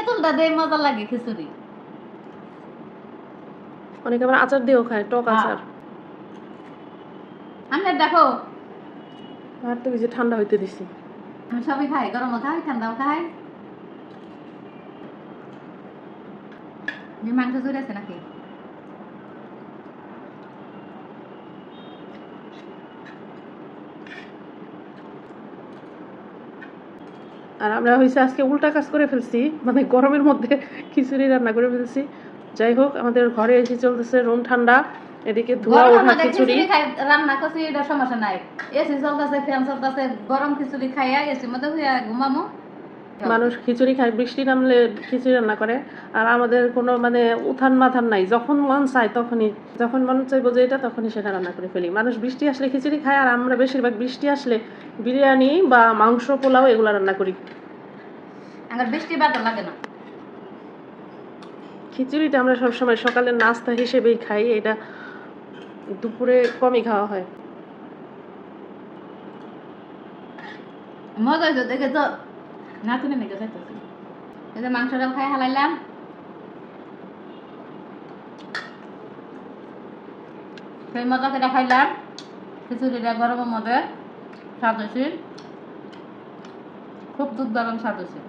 তেঁতুলটা দিয়ে মজা লাগে খিচুড়ি। অনেকে আবার আচার দিয়েও খায় টক হ্যাঁ। আচার। আমি দেখো আর তুমি যে ঠান্ডা হইতে দিছি। আমি সবই খাই গরমও খাই ঠান্ডাও খাই। মাংস চুরি আছে নাকি? আর আমরা হয়েছে আজকে উল্টা কাজ করে ফেলছি মানে গরমের মধ্যে খিচুড়ি রান্না করে ফেলছি। যাই হোক আমাদের ঘরে এসে চলতেছে রুম ঠান্ডা এদিকে ধোয়া ওঠা খিচুড়ি। রান্না করছি এটা সমস্যা নাই। এসি চলতেছে ফ্যান চলতেছে গরম খিচুড়ি খাইয়া এসির মধ্যে হইয়া ঘুমামো। মানুষ খিচুড়ি খায় বৃষ্টি নামলে খিচুড়ি রান্না করে। আর আমাদের কোনো মানে উত্থান মাথান নাই যখন মন চায় তখনই যখন মন চাইব যে এটা তখনই সেটা রান্না করে ফেলি। মানুষ বৃষ্টি আসলে খিচুড়ি খায় আর আমরা বেশিরভাগ বৃষ্টি আসলে বিরিয়ানি বা মাংস পোলাও এগুলো রান্না করি। আমার বৃষ্টি বাদল লাগে না। খিচুড়িটা আমরা সবসময় সকালের নাস্তা হিসেবেই খাই এটা দুপুরে কমই খাওয়া হয়। মজা হয়েছে দেখে তো না মেঘে চাইতেছি এই যে মাংসটাও খাই হালাইলাম। সেই মজা করে খাইলাম। খিচুড়িটা গরমের মধ্যে স্বাদ হয়েছে খুব দুধ দারুণ স্বাদ হয়েছে